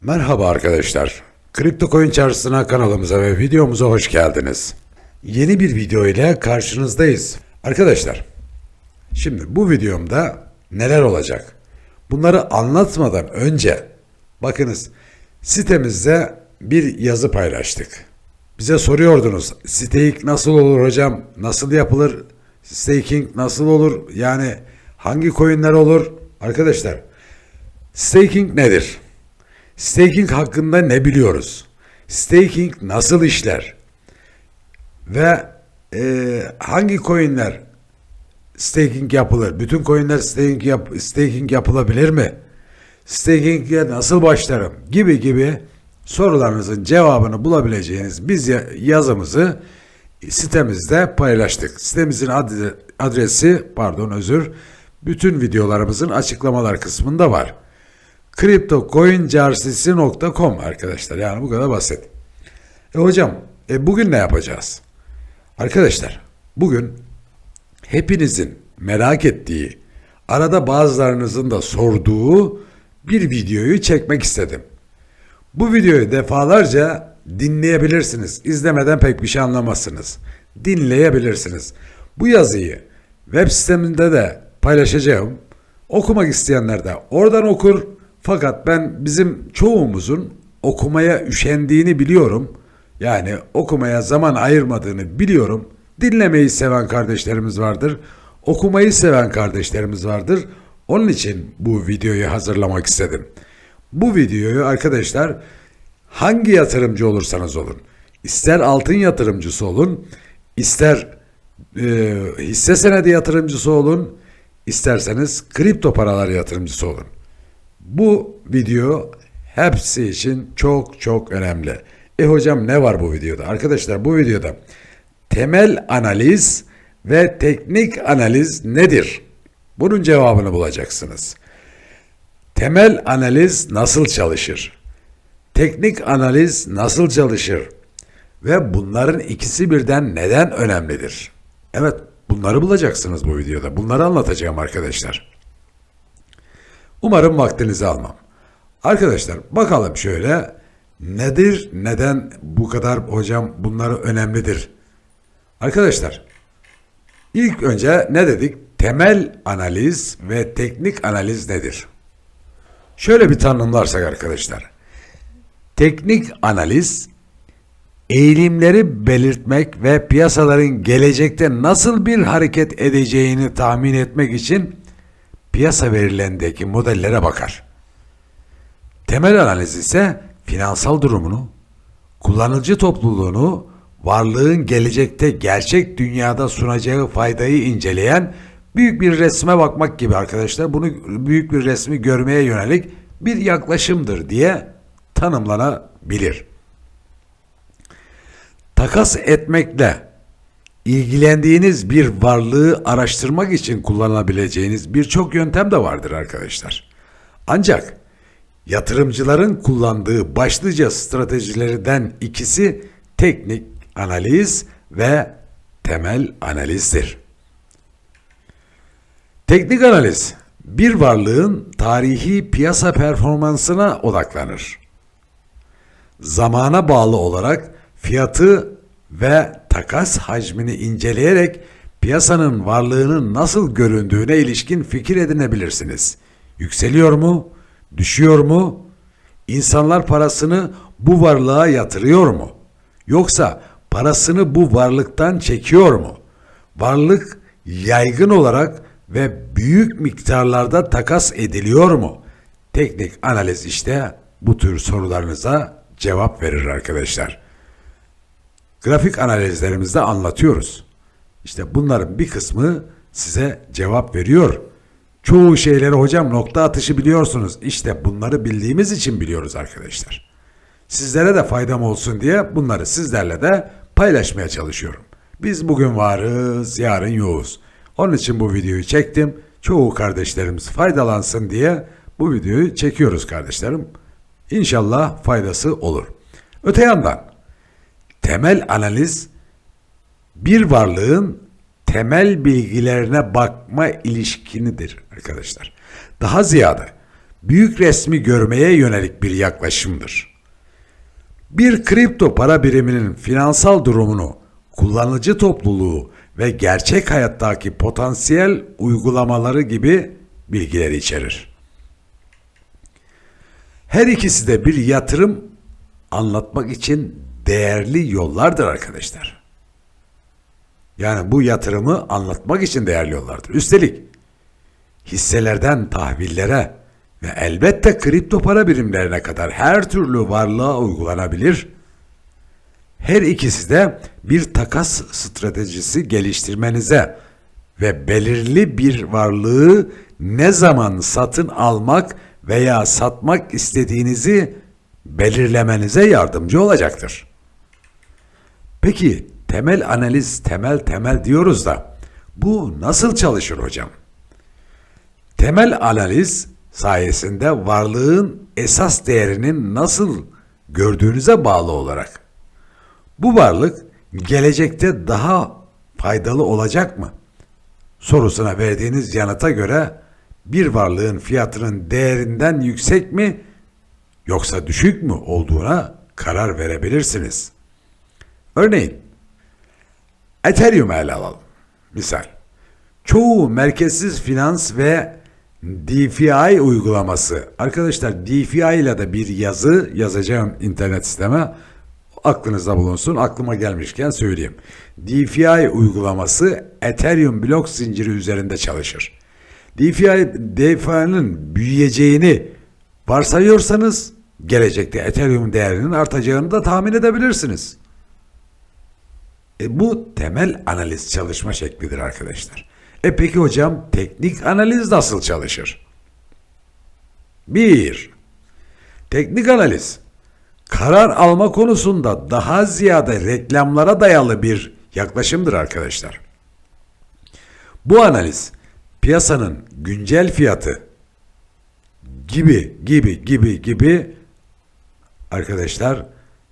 Merhaba arkadaşlar. Kripto Coin Çarşısı'na kanalımıza ve videomuza hoş geldiniz. Yeni bir video ile karşınızdayız. Arkadaşlar, şimdi bu videomda neler olacak? Bunları anlatmadan önce bakınız sitemizde bir yazı paylaştık. Bize soruyordunuz stake nasıl olur hocam? Nasıl yapılır? Staking nasıl olur? Yani hangi coinler olur? Arkadaşlar staking nedir? Staking hakkında ne biliyoruz? Staking nasıl işler? Ve e, hangi coinler staking yapılır? Bütün coinler staking, yap, staking yapılabilir mi? Staking'e nasıl başlarım? Gibi gibi sorularınızın cevabını bulabileceğiniz biz ya- yazımızı sitemizde paylaştık. Sitemizin adre- adresi pardon özür bütün videolarımızın açıklamalar kısmında var cryptocoincarsisi.com arkadaşlar. Yani bu kadar basit. E hocam e bugün ne yapacağız? Arkadaşlar bugün hepinizin merak ettiği, arada bazılarınızın da sorduğu bir videoyu çekmek istedim. Bu videoyu defalarca dinleyebilirsiniz. İzlemeden pek bir şey anlamazsınız. Dinleyebilirsiniz. Bu yazıyı web siteminde de paylaşacağım. Okumak isteyenler de oradan okur. Fakat ben bizim çoğumuzun okumaya üşendiğini biliyorum. Yani okumaya zaman ayırmadığını biliyorum. Dinlemeyi seven kardeşlerimiz vardır. Okumayı seven kardeşlerimiz vardır. Onun için bu videoyu hazırlamak istedim. Bu videoyu arkadaşlar hangi yatırımcı olursanız olun, ister altın yatırımcısı olun, ister e, hisse senedi yatırımcısı olun, isterseniz kripto paralar yatırımcısı olun. Bu video hepsi için çok çok önemli. E hocam ne var bu videoda? Arkadaşlar bu videoda temel analiz ve teknik analiz nedir? Bunun cevabını bulacaksınız. Temel analiz nasıl çalışır? Teknik analiz nasıl çalışır? Ve bunların ikisi birden neden önemlidir? Evet, bunları bulacaksınız bu videoda. Bunları anlatacağım arkadaşlar. Umarım vaktinizi almam. Arkadaşlar bakalım şöyle nedir, neden bu kadar hocam bunları önemlidir? Arkadaşlar ilk önce ne dedik? Temel analiz ve teknik analiz nedir? Şöyle bir tanımlarsak arkadaşlar. Teknik analiz eğilimleri belirtmek ve piyasaların gelecekte nasıl bir hareket edeceğini tahmin etmek için piyasa verilerindeki modellere bakar. Temel analiz ise finansal durumunu, kullanıcı topluluğunu, varlığın gelecekte gerçek dünyada sunacağı faydayı inceleyen büyük bir resme bakmak gibi arkadaşlar. Bunu büyük bir resmi görmeye yönelik bir yaklaşımdır diye tanımlanabilir. Takas etmekle ilgilendiğiniz bir varlığı araştırmak için kullanabileceğiniz birçok yöntem de vardır arkadaşlar. Ancak yatırımcıların kullandığı başlıca stratejilerden ikisi teknik analiz ve temel analizdir. Teknik analiz bir varlığın tarihi piyasa performansına odaklanır. Zamana bağlı olarak fiyatı ve takas hacmini inceleyerek piyasanın varlığının nasıl göründüğüne ilişkin fikir edinebilirsiniz. Yükseliyor mu? Düşüyor mu? İnsanlar parasını bu varlığa yatırıyor mu? Yoksa parasını bu varlıktan çekiyor mu? Varlık yaygın olarak ve büyük miktarlarda takas ediliyor mu? Teknik analiz işte bu tür sorularınıza cevap verir arkadaşlar grafik analizlerimizde anlatıyoruz. İşte bunların bir kısmı size cevap veriyor. Çoğu şeyleri hocam nokta atışı biliyorsunuz. İşte bunları bildiğimiz için biliyoruz arkadaşlar. Sizlere de faydam olsun diye bunları sizlerle de paylaşmaya çalışıyorum. Biz bugün varız, yarın yoğuz. Onun için bu videoyu çektim. Çoğu kardeşlerimiz faydalansın diye bu videoyu çekiyoruz kardeşlerim. İnşallah faydası olur. Öte yandan temel analiz bir varlığın temel bilgilerine bakma ilişkinidir arkadaşlar. Daha ziyade büyük resmi görmeye yönelik bir yaklaşımdır. Bir kripto para biriminin finansal durumunu, kullanıcı topluluğu ve gerçek hayattaki potansiyel uygulamaları gibi bilgileri içerir. Her ikisi de bir yatırım anlatmak için değerli yollardır arkadaşlar. Yani bu yatırımı anlatmak için değerli yollardır. Üstelik hisselerden tahvillere ve elbette kripto para birimlerine kadar her türlü varlığa uygulanabilir. Her ikisi de bir takas stratejisi geliştirmenize ve belirli bir varlığı ne zaman satın almak veya satmak istediğinizi belirlemenize yardımcı olacaktır. Peki temel analiz temel temel diyoruz da bu nasıl çalışır hocam? Temel analiz sayesinde varlığın esas değerinin nasıl gördüğünüze bağlı olarak bu varlık gelecekte daha faydalı olacak mı? Sorusuna verdiğiniz yanıta göre bir varlığın fiyatının değerinden yüksek mi yoksa düşük mü olduğuna karar verebilirsiniz. Örneğin Ethereum ele alalım. Misal. Çoğu merkezsiz finans ve DeFi uygulaması. Arkadaşlar DeFi ile de bir yazı yazacağım internet siteme. Aklınızda bulunsun. Aklıma gelmişken söyleyeyim. DeFi uygulaması Ethereum blok zinciri üzerinde çalışır. DeFi, DeFi'nin büyüyeceğini varsayıyorsanız gelecekte Ethereum değerinin artacağını da tahmin edebilirsiniz. E, bu temel analiz çalışma şeklidir arkadaşlar. E peki hocam teknik analiz nasıl çalışır? 1. Teknik analiz karar alma konusunda daha ziyade reklamlara dayalı bir yaklaşımdır arkadaşlar. Bu analiz piyasanın güncel fiyatı gibi gibi gibi gibi arkadaşlar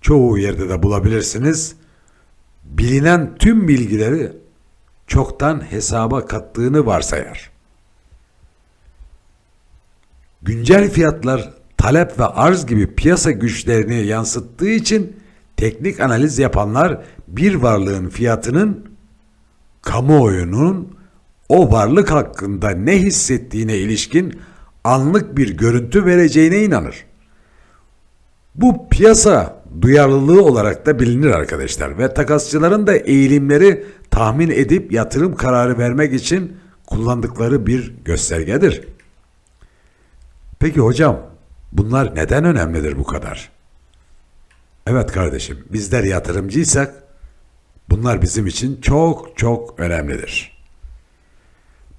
çoğu yerde de bulabilirsiniz. Bilinen tüm bilgileri çoktan hesaba kattığını varsayar. Güncel fiyatlar talep ve arz gibi piyasa güçlerini yansıttığı için teknik analiz yapanlar bir varlığın fiyatının kamuoyunun o varlık hakkında ne hissettiğine ilişkin anlık bir görüntü vereceğine inanır. Bu piyasa duyarlılığı olarak da bilinir arkadaşlar ve takasçıların da eğilimleri tahmin edip yatırım kararı vermek için kullandıkları bir göstergedir. Peki hocam bunlar neden önemlidir bu kadar? Evet kardeşim bizler yatırımcıysak bunlar bizim için çok çok önemlidir.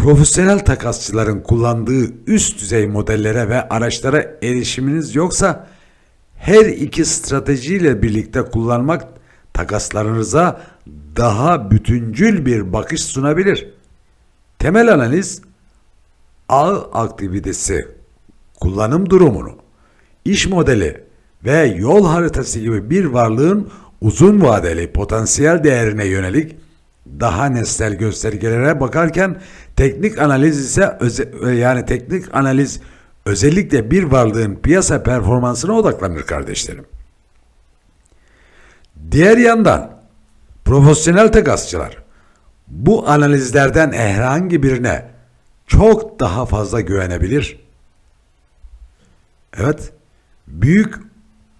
Profesyonel takasçıların kullandığı üst düzey modellere ve araçlara erişiminiz yoksa her iki stratejiyle birlikte kullanmak takaslarınıza daha bütüncül bir bakış sunabilir. Temel analiz ağ aktivitesi, kullanım durumunu, iş modeli ve yol haritası gibi bir varlığın uzun vadeli potansiyel değerine yönelik daha nesnel göstergelere bakarken teknik analiz ise öze, yani teknik analiz özellikle bir varlığın piyasa performansına odaklanır kardeşlerim. Diğer yandan profesyonel takasçılar bu analizlerden herhangi birine çok daha fazla güvenebilir. Evet, büyük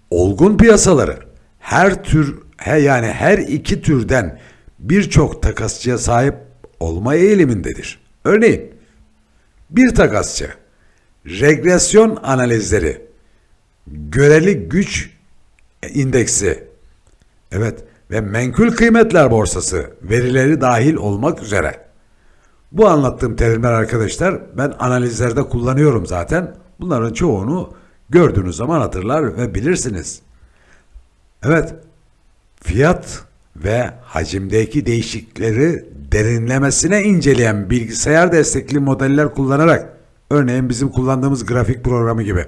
olgun piyasaları her tür he yani her iki türden birçok takasçıya sahip olma eğilimindedir. Örneğin bir takasçı regresyon analizleri, göreli güç indeksi, evet ve menkul kıymetler borsası verileri dahil olmak üzere. Bu anlattığım terimler arkadaşlar ben analizlerde kullanıyorum zaten. Bunların çoğunu gördüğünüz zaman hatırlar ve bilirsiniz. Evet, fiyat ve hacimdeki değişiklikleri derinlemesine inceleyen bilgisayar destekli modeller kullanarak örneğin bizim kullandığımız grafik programı gibi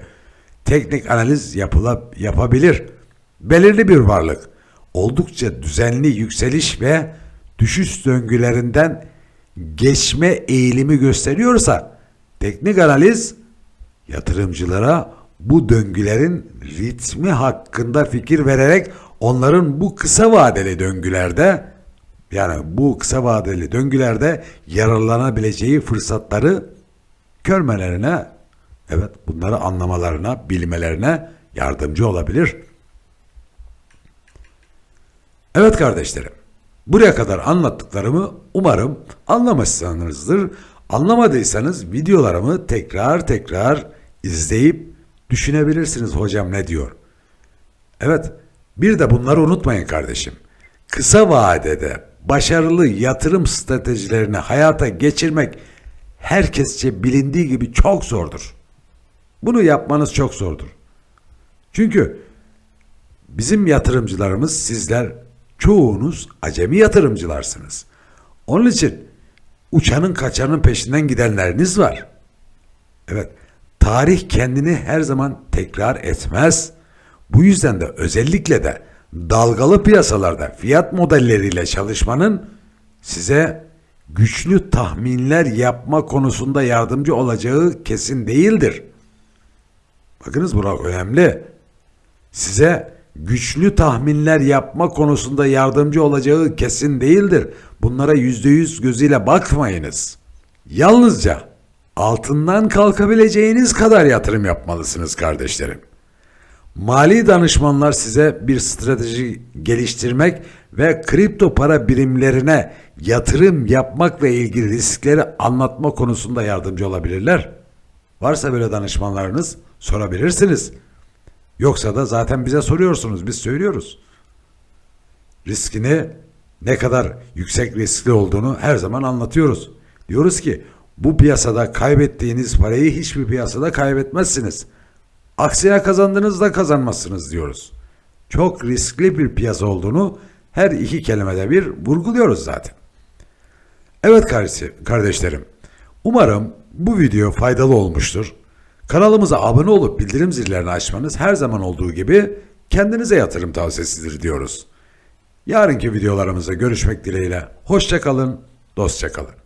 teknik analiz yapıla, yapabilir. Belirli bir varlık oldukça düzenli yükseliş ve düşüş döngülerinden geçme eğilimi gösteriyorsa teknik analiz yatırımcılara bu döngülerin ritmi hakkında fikir vererek onların bu kısa vadeli döngülerde yani bu kısa vadeli döngülerde yararlanabileceği fırsatları görmelerine evet bunları anlamalarına, bilmelerine yardımcı olabilir. Evet kardeşlerim. Buraya kadar anlattıklarımı umarım anlamışsınızdır. Anlamadıysanız videolarımı tekrar tekrar izleyip düşünebilirsiniz hocam ne diyor. Evet, bir de bunları unutmayın kardeşim. Kısa vadede başarılı yatırım stratejilerini hayata geçirmek herkesçe bilindiği gibi çok zordur. Bunu yapmanız çok zordur. Çünkü bizim yatırımcılarımız sizler çoğunuz acemi yatırımcılarsınız. Onun için uçanın kaçanın peşinden gidenleriniz var. Evet, tarih kendini her zaman tekrar etmez. Bu yüzden de özellikle de dalgalı piyasalarda fiyat modelleriyle çalışmanın size güçlü tahminler yapma konusunda yardımcı olacağı kesin değildir. Bakınız bura önemli. Size güçlü tahminler yapma konusunda yardımcı olacağı kesin değildir. Bunlara yüzde yüz gözüyle bakmayınız. Yalnızca altından kalkabileceğiniz kadar yatırım yapmalısınız kardeşlerim. Mali danışmanlar size bir strateji geliştirmek ve kripto para birimlerine yatırım yapmakla ilgili riskleri anlatma konusunda yardımcı olabilirler. Varsa böyle danışmanlarınız sorabilirsiniz. Yoksa da zaten bize soruyorsunuz, biz söylüyoruz. Riskini ne kadar yüksek riskli olduğunu her zaman anlatıyoruz. Diyoruz ki bu piyasada kaybettiğiniz parayı hiçbir piyasada kaybetmezsiniz. Aksine kazandığınızda kazanmazsınız diyoruz. Çok riskli bir piyasa olduğunu her iki kelimede bir vurguluyoruz zaten. Evet kardeşlerim, umarım bu video faydalı olmuştur. Kanalımıza abone olup bildirim zillerini açmanız her zaman olduğu gibi kendinize yatırım tavsiyesidir diyoruz. Yarınki videolarımızda görüşmek dileğiyle. Hoşça kalın, dostça kalın.